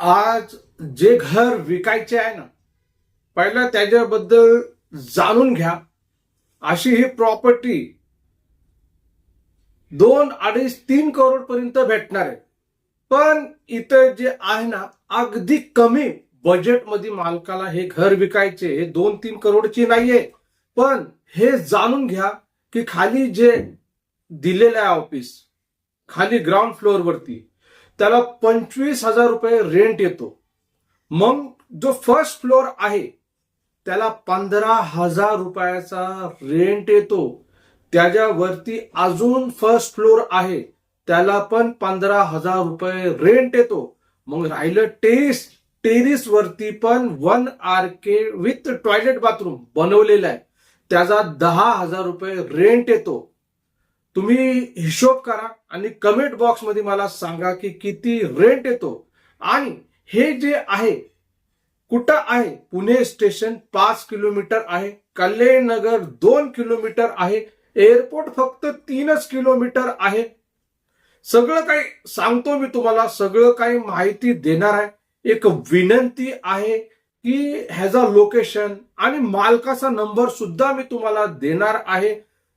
आज जे घर विकायचे आहे ना पहिला त्याच्याबद्दल जाणून घ्या. अशी ही प्रॉपर्टी दोन अडीच तीन करोड पर्यंत भेटणार आहे. पण इथं जे आहे ना अगदी कमी बजेटमध्ये मालकाला हे घर विकायचे हे दोन तीन करोडची नाहीये. पण हे जाणून घ्या की खाली जे दिलेलं आहे ऑफिस खाली ग्राउंड फ्लोअर वरती त्याला पंचवीस हजार रुपये रेंट येतो. मग जो फर्स्ट फ्लोअर आहे त्याला पंधरा हजार रुपयाचा रेंट येतो. त्याच्यावरती अजून फर्स्ट फ्लोअर आहे त्याला पण पंधरा हजार रुपये रेंट येतो. मग राहिलं टेरिस टेरिस वरती पण one R K with toilet bathroom बनवलेला आहे. त्याचा दहा हजार रुपये रेंट येतो. तुम्ही हिशोब करा. आणि कमेंट बॉक्समध्ये मला सांगा की किती रेंट येतो. आणि हे जे आहे कुठं आहे? पुणे स्टेशन पाच किलोमीटर आहे. कल्याण दोन किलोमीटर आहे. एअरपोर्ट फक्त तीनच किलोमीटर आहे. सगळं काही सांगतो मी तुम्हाला सगळं काही माहिती देणार आहे. एक विनंती आहे की ह्याचा लोकेशन आणि मालकाचा नंबर सुद्धा मी तुम्हाला देणार आहे.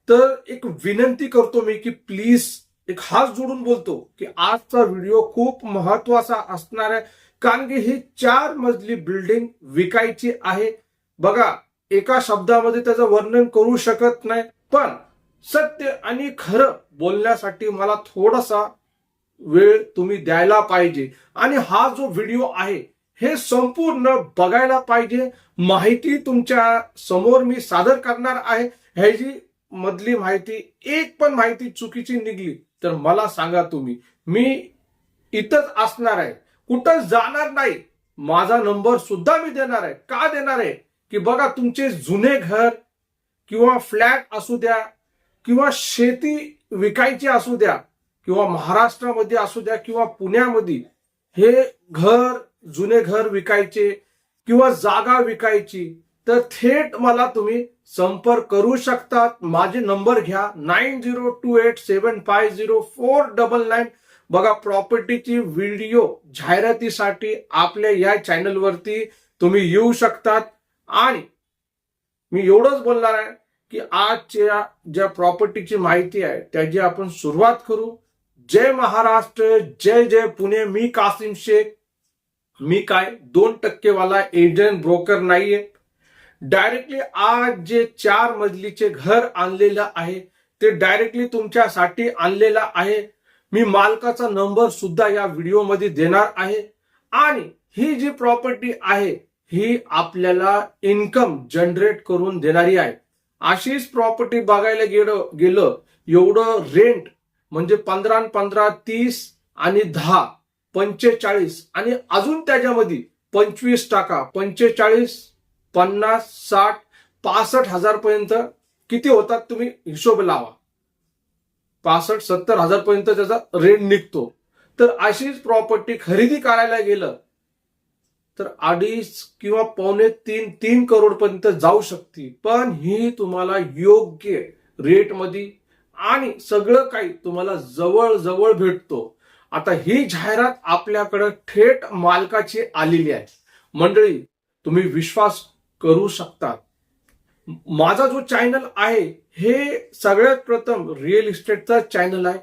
तर एक विनंती करतो मी की प्लीज एक हात जोडून बोलतो की आजचा व्हिडिओ खूप महत्त्वाचा असणार आहे. कारण की ही चार मजली बिल्डिंग विकायची आहे. बघा एका शब्दामध्ये त्याचं वर्णन करू शकत नाही पण सत्य आणि खरं बोलण्यासाठी मला थोडासा वेळ तुम्ही द्यायला पाहिजे. आणि हा जो व्हिडिओ आहे हे संपूर्ण बघायला पाहिजे. माहिती तुमच्यासमोर मी सादर करणार आहे. ह्याची मधली माहिती एक पण माहिती चुकीची निघली तर मला सांगा तुम्ही मी इथंच असणार आहे. कुठं जाणार नाही. माझा नंबर सुद्धा मी देणार आहे. का देणार आहे? की बघा तुमचे जुने घर किंवा फ्लॅट असू द्या किंवा शेती विकायची असू द्या किंवा महाराष्ट्रामध्ये असू द्या किंवा पुण्यामध्ये हे घर जुने घर विकायचे किंवा जागा विकायची तर थेट मला तुम्ही संपर्क करू शकतात. माझे नंबर घ्या nine zero two eight seven five zero four double nine बघा प्रॉपर्टीची व्हिडिओ जाहिरातीसाठी आपल्या या चॅनलवरती तुम्ही येऊ शकतात. आणि मी एवढंच बोलणार आहे की आजच्या ज्या प्रॉपर्टीची माहिती आहे त्याची आपण सुरुवात करू. जय महाराष्ट्र जय जय पुणे. मी कासिम शेख. मी काय? दोन टक्केवाला एजंट ब्रोकर नाहीये. डायरेक्टली आज जे चार मजलीचे घर आणलेलं आहे ते डायरेक्टली तुमच्यासाठी आणलेलं आहे. मी मालकाचा नंबर सुद्धा या व्हिडिओमध्ये देणार आहे. आणि ही जी प्रॉपर्टी आहे ही आपल्याला इन्कम जनरेट करून देणारी आहे. अशीच प्रॉपर्टी बघायला गेलं गेलं एवढं रेंट म्हणजे पंधरा पंधरा तीस आणि दहा पंचेचाळीस आणि अजून त्याच्यामध्ये पंचवीस टाका पंचेचाळीस पन्नास साठ पासष्ट हजार पर्यंत किती होतात तुम्ही हिशोब लावा. पासष्ट सत्तर हजार पर्यंत त्याचा रेट निघतो. तर अशीच प्रॉपर्टी खरेदी करायला गेलं तर अडीच किंवा पावणे तीन तीन करोड पर्यंत जाऊ शकते पण ही तुम्हाला योग्य रेटमध्ये आणि सगळं काही तुम्हाला जवळ जवळ भेटतो. आता ही जाहिरात आपल्याकडे थेट मालकाची आलेली आहे. मंडळी तुम्ही विश्वास करू शकतात. माझा जो चॅनल आहे हे सगळ्यात प्रथम रिअल इस्टेटचा चॅनल आहे.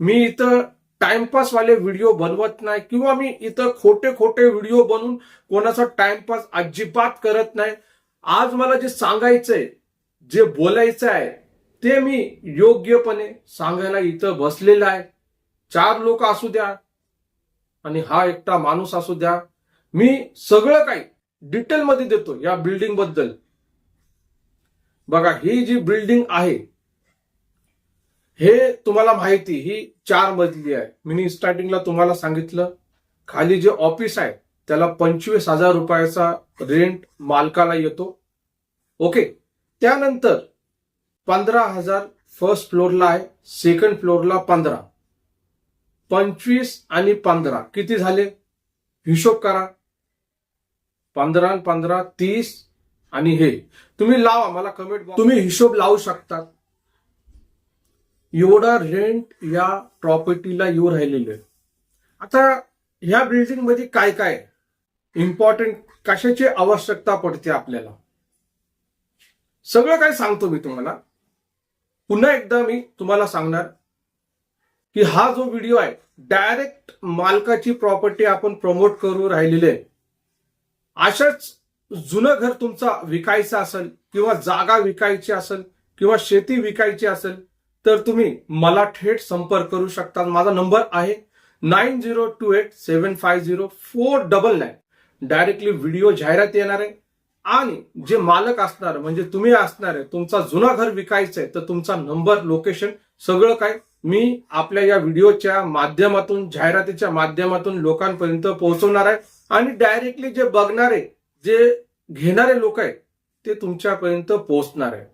मी इथं टाइमपासवाले व्हिडिओ बनवत नाही किंवा मी इथं खोटे खोटे व्हिडिओ बनवून कोणाचा टाइमपास अजिबात करत नाही. आज मला जे सांगायचंय जे बोलायचं आहे ते मी योग्यपणे सांगायला इथं बसलेलं आहे. चार लोक असू द्या आणि हा एकटा माणूस असू द्या. मी सगळं काही डिटेलमध्ये देतो या बिल्डिंगबद्दल. बघा ही जी बिल्डिंग आहे हे तुम्हाला माहिती ही चार मजली आहे. मी स्टार्टिंगला तुम्हाला सांगितलं खाली जे ऑफिस आहे त्याला पंचवीस हजार रुपयाचा रेंट मालकाला येतो. ओके त्यानंतर पंधरा हजार फर्स्ट फ्लोअरला आहे सेकंड फ्लोअरला पंधरा. पंचवीस आणि पंधरा किती झाले? हिशोब करा. पंधरा आणि पंधरा तीस आणि हे. तुम्ही लावा मला कमेंट तुम्ही हिशोब लावू शकता एवढा रेंट या प्रॉपर्टीला येऊ राहिलेलं आहे. आता ह्या बिल्डिंगमध्ये काय काय? इम्पॉर्टंट कशाची आवश्यकता पडते आपल्याला? सगळं काय सांगतो मी तुम्हाला. पुन्हा एकदा मी तुम्हाला सांगणार की हा जो व्हिडिओ आहे डायरेक्ट मालकाची प्रॉपर्टी आपण प्रमोट करू राहिलेली आहे. अशाच जुनं घर तुमचा विकायचं असेल किंवा जागा विकायची असेल किंवा शेती विकायची असेल तर तुम्ही मला थेट संपर्क करू शकता. माझा नंबर आहे nine zero two eight seven five zero four double nine directly video जाहिरात येणार आहे. आणि जे मालक असणार म्हणजे तुम्ही असणार आहे तुमचा जुना घर विकायचं आहे तर तुमचा नंबर लोकेशन सगळं काय मी आपल्या या व्हिडिओच्या माध्यमातून जाहिरातीच्या माध्यमातून लोकांपर्यंत पोहोचवणार आहे. आणि डायरेक्टली जे बघणारे जे घेणारे लोक आहेत ते तुमच्यापर्यंत पोहोचणार आहे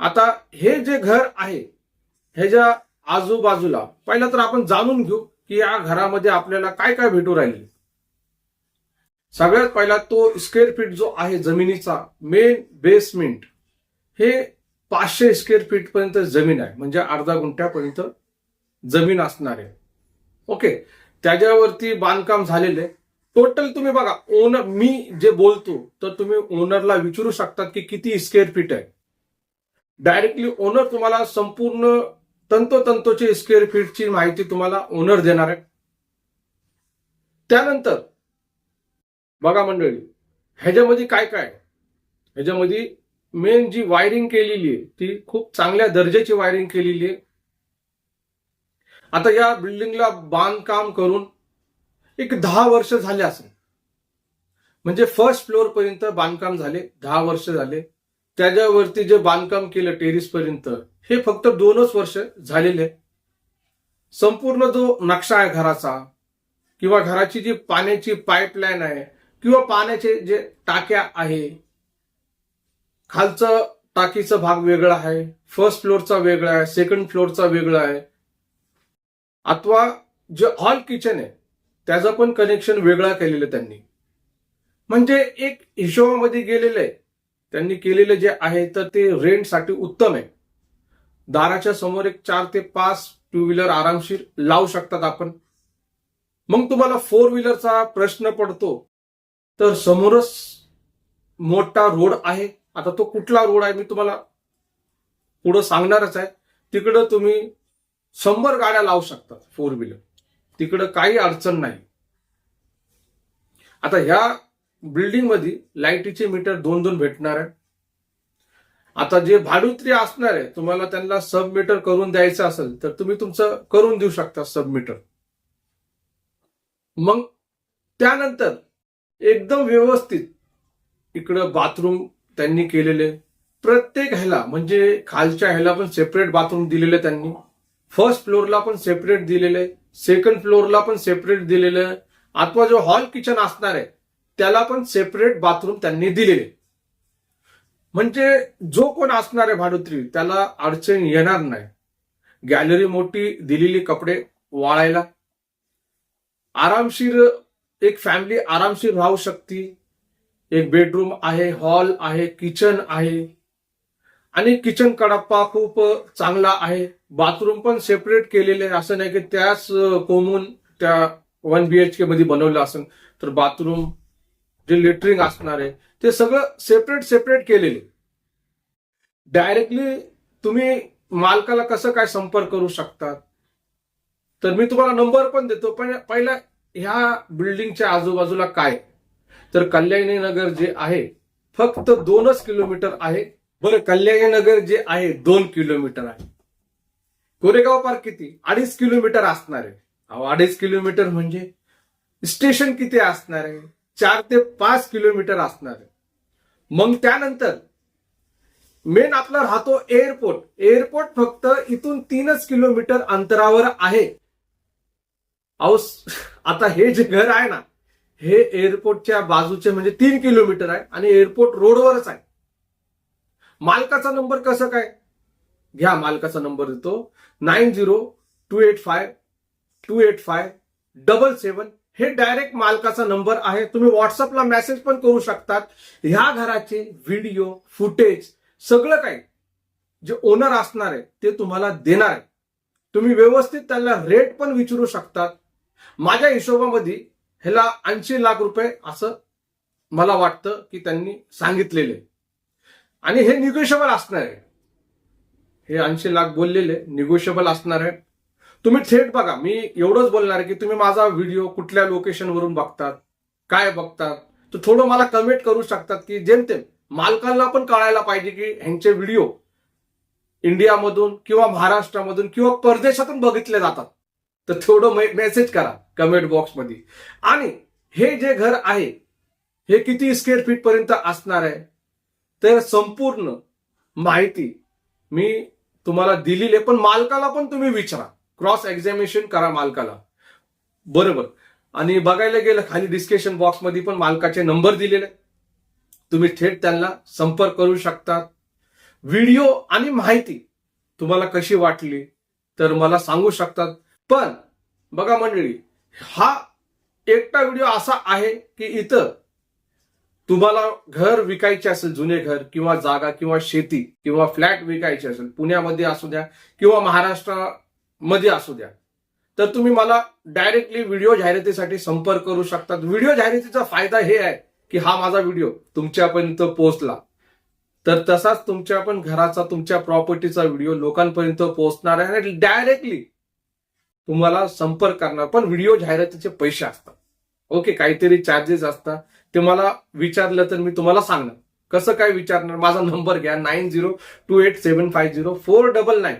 आता हे जे घर आहे ह्याच्या आजूबाजूला पहिला तर आपण जाणून घेऊ की या घरामध्ये आपल्याला काय काय भेटू राहील. सगळ्यात पहिला तो स्क्वेअर फीट जो आहे जमिनीचा मेन बेसमेंट हे पाचशे स्क्वेअर फीट पर्यंत जमीन आहे. म्हणजे अर्धा गुंठ्यापर्यंत जमीन असणार आहे. ओके त्याच्यावरती बांधकाम झालेले टोटल तुम्ही बघा ओनर मी जे बोलतो तर तुम्ही ओनरला विचारू शकतात की किती स्क्वेअर फीट आहे. डायरेक्टली ओनर तुम्हाला संपूर्ण तंतोतंतोची स्क्वेअर फीटची माहिती तुम्हाला ओनर देणार आहे. त्यानंतर बघा मंडळी ह्याच्यामध्ये काय काय? ह्याच्यामध्ये मेन जी वायरिंग केलेली आहे ती खूप चांगल्या दर्जाची वायरिंग केलेली आहे. आता या बिल्डिंगला बांधकाम करून एक दहा वर्ष झाले असं म्हणजे फर्स्ट फ्लोअर पर्यंत बांधकाम झाले दहा वर्ष झाले. त्याच्यावरती जे बांधकाम केलं टेरिस पर्यंत हे फक्त दोनच वर्ष झालेले. संपूर्ण जो नक्षा आहे घराचा किंवा घराची जी पाण्याची पाईपलाईन आहे किंवा पाण्याचे जे टाक्या आहे खालचं टाकीचा भाग वेगळा आहे फर्स्ट फ्लोअरचा वेगळा आहे सेकंड फ्लोअरचा वेगळा आहे. अथवा जे हॉल किचन आहे त्याचं पण कनेक्शन वेगळा केलेलं त्यांनी. म्हणजे एक हिशोबामध्ये गेलेलं आहे त्यांनी केलेलं जे आहे तर ते रेंटसाठी उत्तम आहे. दाराच्या समोर एक चार ते पाच टू व्हीलर आरामशीर लावू शकतात आपण. मग तुम्हाला फोर व्हीलरचा प्रश्न पडतो. तर समोरच मोठा रोड आहे. आता तो कुठला रोड आहे मी तुम्हाला पुढं सांगणारच आहे. तिकडं तुम्ही शंभर गाड्या लावू शकतात फोर व्हीलर तिकडं काही अडचण नाही. आता ह्या बिल्डिंगमध्ये लाईटीचे मीटर दोन दोन भेटणार आहे आता जे भाडुत्री असणार आहे तुम्हाला त्यांना सब मीटर करून द्यायचं असेल तर तुम्ही तुमचं करून देऊ शकता सब मीटर मग त्यानंतर एकदम व्यवस्थित इकडं बाथरूम त्यांनी केलेले. प्रत्येक ह्याला म्हणजे खालच्या ह्याला पण सेपरेट बाथरूम दिलेले त्यांनी. फर्स्ट फ्लोअरला पण सेपरेट दिलेले. सेकंड फ्लोअरला पण सेपरेट दिलेलं आहे. अथवा जो हॉल किचन असणार आहे त्याला पण सेपरेट बाथरूम त्यांनी दिलेले. म्हणजे जो कोण असणार आहे भाडोत्री त्याला अडचण येणार नाही. गॅलरी मोठी दिलेली कपडे वाळायला. आरामशीर एक फॅमिली आरामशीर राहू शकते. एक बेडरूम आहे हॉल आहे किचन आहे. आणि किचन कडप्पा खूप चांगला आहे. बाथरूम पण सेपरेट केलेले असं नाही की त्याच कोमून त्या वन बीएचके के मध्ये बनवलं असेल तर बाथरूम जे लेटरिंग असणार आहे ते सगळं सेपरेट सेपरेट केलेले. डायरेक्टली तुम्ही मालकाला कसं काय संपर्क करू शकतात? तर मी तुम्हाला नंबर पण देतो पण पहिला ह्या बिल्डिंगच्या आजूबाजूला काय? तर कल्याणी नगर जे आहे फक्त दोनच किलोमीटर आहे. बरं कल्याणी नगर जे आहे दोन किलोमीटर आहे. कोरेगाव पार्क किती? अडीच किलोमीटर असणार आहे. अहो अडीच किलोमीटर म्हणजे स्टेशन किती असणार आहे? चार ते पाच किलोमीटर असणार आहे. मग त्यानंतर मेन आपला राहतो एअरपोर्ट. एअरपोर्ट फक्त इथून तीनच किलोमीटर अंतरावर आहे. अहो आता हे जे घर आहे ना हे एअरपोर्टच्या बाजूचे म्हणजे तीन किलोमीटर आहे आणि एअरपोर्ट रोडवरच आहे. मालकाचा नंबर कसं काय? घ्या मालकाचा नंबर देतो. Nine zero two eight five two eight five double seven हे डायरेक्ट मालकाचा नंबर आहे. तुम्ही व्हॉट्सअपला मेसेज पण करू शकतात. ह्या घराचे व्हिडिओ फुटेज सगळं काही जे ओनर असणार आहे ते तुम्हाला देणार आहे. तुम्ही व्यवस्थित त्यांना रेट पण विचारू शकतात. माझ्या हिशोबामध्ये ह्याला ऐंशी लाख रुपये असं मला वाटतं की त्यांनी सांगितलेले. आणि हे निगोशिएबल असणार आहे. हे ऐंशी लाख बोललेले निगोशिएबल असणार आहे तुम्ही थेट बघा मी एवढंच बोलणार आहे की तुम्ही माझा व्हिडिओ कुठल्या लोकेशनवरून बघतात काय बघतात तर थोडं मला कमेंट करू शकतात की जेमतेम मालकांना पण कळायला पाहिजे की ह्यांचे व्हिडिओ इंडियामधून किंवा महाराष्ट्रामधून किंवा परदेशातून बघितले जातात. तर थोडं मेसेज करा कमेंट बॉक्समध्ये आणि हे जे घर आहे हे किती स्क्वेअर फीट पर्यंत असणार आहे तर संपूर्ण माहिती मी तुम्हाला दिलेले पण मालकाला पण तुम्ही विचारा. क्रॉस एक्झामिनेशन करा मालकाला. बरोबर. आणि बघायला गेलं खाली डिस्कशन बॉक्समध्ये पण मालकाचे नंबर दिलेले. तुम्ही थेट त्यांना संपर्क करू शकतात व्हिडिओ आणि माहिती तुम्हाला कशी वाटली तर मला सांगू शकतात. पण बघा मंडळी हा एकटा व्हिडिओ असा आहे की इथं तुम्हाला घर विकायचे असेल जुने घर किंवा जागा किंवा शेती किंवा फ्लॅट विकायचे असेल पुण्यामध्ये असू द्या किंवा महाराष्ट्रामध्ये असू द्या तर तुम्ही मला डायरेक्टली व्हिडिओ जाहिरातीसाठी संपर्क करू शकतात व्हिडिओ जाहिरातीचा फायदा हे आहे की हा माझा व्हिडिओ तुमच्यापर्यंत पोहोचला. तर तसाच तुमच्या पण घराचा तुमच्या प्रॉपर्टीचा व्हिडिओ लोकांपर्यंत पोहोचणार आहे आणि डायरेक्टली तुम्हाला संपर्क करणार. पण व्हिडिओ जाहिरातीचे पैसे असतात. ओके काहीतरी चार्जेस असतात. ते मला विचारलं तर मी तुम्हाला सांगणार. कसं काय विचारणार? माझा नंबर घ्या nine zero two eight seven five zero four double nine.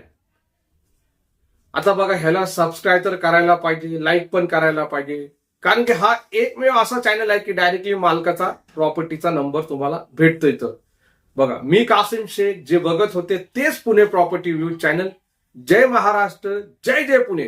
आता बघा ह्याला सबस्क्राईब तर करायला पाहिजे लाईक पण करायला पाहिजे. कारण की हा एकमेव असा चॅनल आहे की डायरेक्टली मालकाचा प्रॉपर्टीचा नंबर तुम्हाला भेटतो इथं. बघा मी कासिम शेख जे बघत होते तेच पुणे प्रॉपर्टी व्ह्यू चॅनल जय महाराष्ट्र जय जय पुणे.